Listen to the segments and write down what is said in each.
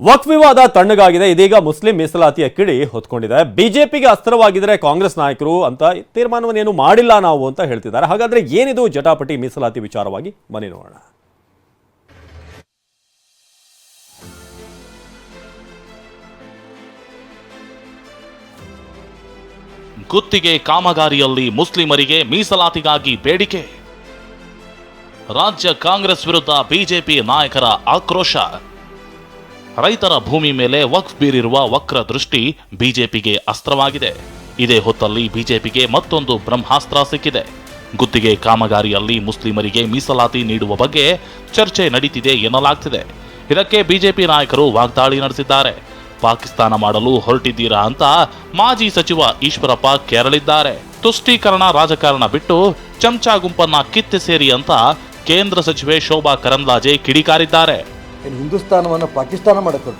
ವಕ್ಫ್ ವಿವಾದ ತಣ್ಣಗಾಗಿದೆ. ಇದೀಗ ಮುಸ್ಲಿಂ ಮೀಸಲಾತಿಯ ಕಿಡಿ ಹೊತ್ಕೊಂಡಿದೆ. ಬಿಜೆಪಿಗೆ ಅಸ್ತ್ರವಾಗಿದ್ರೆ ಕಾಂಗ್ರೆಸ್ ನಾಯಕರು ಅಂತ ತೀರ್ಮಾನವನ್ನೇನು ಮಾಡಿಲ್ಲ ನಾವು ಅಂತ ಹೇಳ್ತಿದ್ದಾರೆ. ಹಾಗಾದ್ರೆ ಏನಿದು ಜಟಾಪಟಿ ಮೀಸಲಾತಿ ವಿಚಾರವಾಗಿ? ಮನೆ ನೋಡೋಣ. ಗುತ್ತಿಗೆ ಕಾಮಗಾರಿಯಲ್ಲಿ ಮುಸ್ಲಿಮರಿಗೆ ಮೀಸಲಾತಿಗಾಗಿ ಬೇಡಿಕೆ. ರಾಜ್ಯ ಕಾಂಗ್ರೆಸ್ ವಿರುದ್ಧ ಬಿಜೆಪಿ ನಾಯಕರ ಆಕ್ರೋಶ. ರೈತರ ಭೂಮಿ ಮೇಲೆ ವಕ್ಫ್ ಬೀರಿರುವ ವಕ್ರ ದೃಷ್ಟಿ ಬಿಜೆಪಿಗೆ ಅಸ್ತ್ರವಾಗಿದೆ. ಇದೇ ಹೊತ್ತಲ್ಲಿ ಬಿಜೆಪಿಗೆ ಮತ್ತೊಂದು ಬ್ರಹ್ಮಾಸ್ತ್ರ ಸಿಕ್ಕಿದೆ. ಗುತ್ತಿಗೆ ಕಾಮಗಾರಿಯಲ್ಲಿ ಮುಸ್ಲಿಮರಿಗೆ ಮೀಸಲಾತಿ ನೀಡುವ ಬಗ್ಗೆ ಚರ್ಚೆ ನಡೀತಿದೆ ಎನ್ನಲಾಗ್ತಿದೆ. ಇದಕ್ಕೆ ಬಿಜೆಪಿ ನಾಯಕರು ವಾಗ್ದಾಳಿ ನಡೆಸಿದ್ದಾರೆ. ಪಾಕಿಸ್ತಾನ ಮಾಡಲು ಹೊರಟಿದ್ದೀರಾ ಅಂತ ಮಾಜಿ ಸಚಿವ ಈಶ್ವರಪ್ಪ ಕೇರಳಿದ್ದಾರೆ. ತುಷ್ಟೀಕರಣ ರಾಜಕಾರಣ ಬಿಟ್ಟು ಚಮಚಾ ಗುಂಪನ್ನ ಕಿತ್ತೆ ಸೇರಿ ಅಂತ ಕೇಂದ್ರ ಸಚಿವೆ ಶೋಭಾ ಕರಂದ್ಲಾಜೆ ಕಿಡಿಕಾರಿದ್ದಾರೆ. ಏನು ಹಿಂದೂಸ್ತಾನವನ್ನು ಪಾಕಿಸ್ತಾನ ಮಾಡಕ್ಕೆ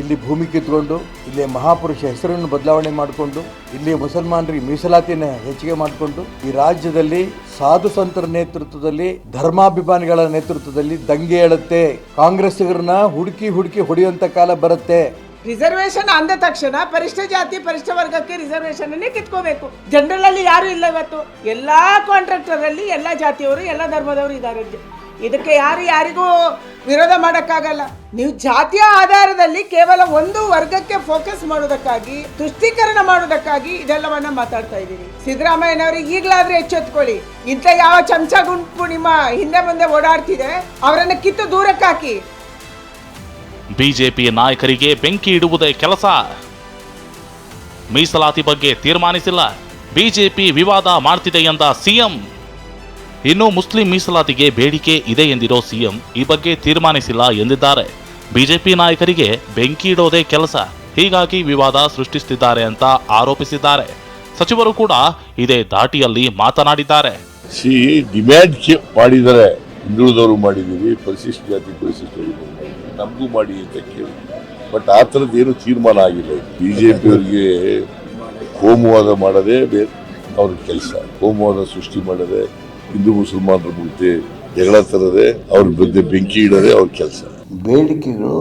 ಇಲ್ಲಿ ಭೂಮಿ ಕಿತ್ಕೊಂಡು, ಇಲ್ಲಿ ಮಹಾಪುರುಷ ಹೆಸರನ್ನು ಬದಲಾವಣೆ ಮಾಡಿಕೊಂಡು, ಇಲ್ಲಿ ಮುಸಲ್ಮಾನರಿಗೆ ಮೀಸಲಾತಿಯನ್ನು ಹೆಚ್ಚಿಗೆ ಮಾಡಿಕೊಂಡು, ಈ ರಾಜ್ಯದಲ್ಲಿ ಸಾಧು ಸಂತರ ನೇತೃತ್ವದಲ್ಲಿ, ಧರ್ಮಾಭಿಮಾನಿಗಳ ನೇತೃತ್ವದಲ್ಲಿ ದಂಗೆ ಏಳುತ್ತೆ ಕಾಂಗ್ರೆಸ್ಸಿಗರನ್ನ ಹುಡುಕಿ ಹುಡುಕಿ ಹೊಡೆಯುವಂಥ ಕಾಲ ಬರುತ್ತೆ. ರಿಸರ್ವೇಶನ್ ಅಂದ ತಕ್ಷಣ ಪರಿಷ್ಠ ಜಾತಿ, ಪರಿಷ್ಠ ವರ್ಗಕ್ಕೆ ರಿಸರ್ವೇಶನ್ ಅನ್ನೇ ಕಿತ್ಕೋಬೇಕು. ಜನರಲ್ ಅಲ್ಲಿ ಯಾರು ಇಲ್ಲ ಇವತ್ತು. ಎಲ್ಲಾ ಕಾಂಟ್ರಾಕ್ಟರ್ ಅಲ್ಲಿ ಎಲ್ಲಾ ಜಾತಿಯವರು, ಎಲ್ಲಾ ಧರ್ಮದವರು ಇದ್ದಾರೆ. ಇದಕ್ಕೆ ಯಾರು ಯಾರಿಗೂ ವಿರೋಧ ಮಾಡೋಕ್ಕಾಗಲ್ಲ. ನೀವು ಜಾತಿಯ ಆಧಾರದಲ್ಲಿ ಕೇವಲ ಒಂದು ವರ್ಗಕ್ಕೆ ಫೋಕಸ್ ಮಾಡೋದಕ್ಕಾಗಿ ತುಷ್ಟೀಕರಣ ಮಾಡೋದಕ್ಕಾಗಿ ಇದೆಲ್ಲವನ್ನ ಮಾತಾಡ್ತಾ ಇದ್ದೀರಿ. ಸಿದ್ದರಾಮಯ್ಯನವರಿಗೆ ಈಗಲಾದ್ರೆ ಎಚ್ಚೆತ್ಕೊಳ್ಳಿ. ಇಂಥ ಯಾವ ಚಮಚ ಗುಂಪು ನಿಮ್ಮ ಹಿಂದೆ ಮುಂದೆ ಓಡಾಡ್ತಿದೆ, ಅವರನ್ನ ಕಿತ್ತು ದೂರಕ್ಕಾಕಿ ಬಿಜೆಪಿ ನಾಯಕರಿಗೆ ಬೆಂಕಿ ಇಡುವುದೇ ಕೆಲಸ. ಮೀಸಲಾತಿ ಬಗ್ಗೆ ತೀರ್ಮಾನಿಸಿಲ್ಲ. ಬಿಜೆಪಿ ವಿವಾದ ಮಾಡ್ತಿದೆ ಎಂದ ಸಿಎಂ. ಇನ್ನು ಮುಸ್ಲಿಂ ಮೀಸಲಾತಿಗೆ ಬೇಡಿಕೆ ಇದೆ ಎಂದಿರೋ ಸಿಎಂ ಈ ಬಗ್ಗೆ ತೀರ್ಮಾನಿಸಿಲ್ಲ ಎಂದಿದ್ದಾರೆ. ಬಿಜೆಪಿ ನಾಯಕರಿಗೆ ಬೆಂಕಿ ಇಡೋದೇ ಕೆಲಸ. ಹೀಗಾಗಿ ವಿವಾದ ಸೃಷ್ಟಿಸುತ್ತಿದ್ದಾರೆ ಅಂತ ಆರೋಪಿಸಿದ್ದಾರೆ. ಸಚಿವರು ಕೂಡ ಇದೇ ದಾಟಿಯಲ್ಲಿ ಮಾತನಾಡಿದ್ದಾರೆ. ಸಿ ಡಿಮ್ಯಾಂಡ್ ಮಾಡಿದರೆ ಹಿಂದುಳಿದವರು ಮಾಡಿದ್ದೀವಿ ಪರಿಶಿಷ್ಟ ಜಾತಿ ಪರಿಶಿಷ್ಟ ನಮಗೂ ಮಾಡಿ ಅಂತ ಕೇಳಿ. ಬಟ್ ಆ ಥರದ್ದು ಏನು ತೀರ್ಮಾನ ಆಗಿಲ್ಲ. ಬಿ ಜೆ ಪಿಯವರಿಗೆ ಕೋಮುವಾದ ಮಾಡೋದೇ ಬೇರೆ ಅವ್ರ ಕೆಲಸ. ಕೋಮುವಾದ ಸೃಷ್ಟಿ ಮಾಡೋದೇ ಹಿಂದೂ ಮುಸಲ್ಮಾನರ ಮುಂದೆ ಜಗಳ ತರದೆ ಅವ್ರ ಬಗ್ಗೆ ಬೆಂಕಿ ಇಡೋದೇ ಅವ್ರ ಕೆಲಸ. ಬೇಡಿಕೆಗಳು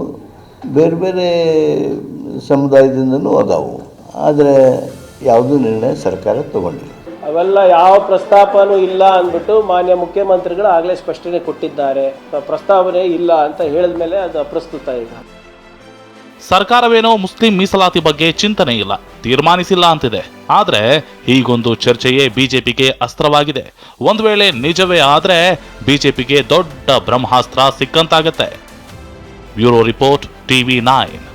ಬೇರೆ ಬೇರೆ ಸಮುದಾಯದಿಂದನೂ ಅದಾವು. ಆದರೆ ಯಾವುದೂ ನಿರ್ಣಯ ಸರ್ಕಾರ ತಗೊಂಡಿಲ್ಲ. ಅವೆಲ್ಲ ಯಾವ ಪ್ರಸ್ತಾಪನೂ ಇಲ್ಲ ಅಂದ್ಬಿಟ್ಟು ಮಾನ್ಯ ಮುಖ್ಯಮಂತ್ರಿಗಳು ಆಗಲೇ ಸ್ಪಷ್ಟನೆ ಕೊಟ್ಟಿದ್ದಾರೆ. ಪ್ರಸ್ತಾವನೆ ಇಲ್ಲ ಅಂತ ಹೇಳಿದ ಮೇಲೆ ಅದು ಅಪ್ರಸ್ತುತ ಈಗ. ಸರ್ಕಾರವೇನೋ ಮುಸ್ಲಿಂ ಮೀಸಲಾತಿ ಬಗ್ಗೆ ಚಿಂತನೆ ಇಲ್ಲ, ತೀರ್ಮಾನಿಸಿಲ್ಲ ಅಂತಿದೆ. ಆದ್ರೆ ಈಗೊಂದು ಚರ್ಚೆಯೇ ಬಿಜೆಪಿಗೆ ಅಸ್ತ್ರವಾಗಿದೆ. ಒಂದ್ ವೇಳೆ ನಿಜವೇ ಆದ್ರೆ ಬಿಜೆಪಿಗೆ ದೊಡ್ಡ ಬ್ರಹ್ಮಾಸ್ತ್ರ ಸಿಕ್ಕಂತಾಗತ್ತೆ. Bureau report TV nine.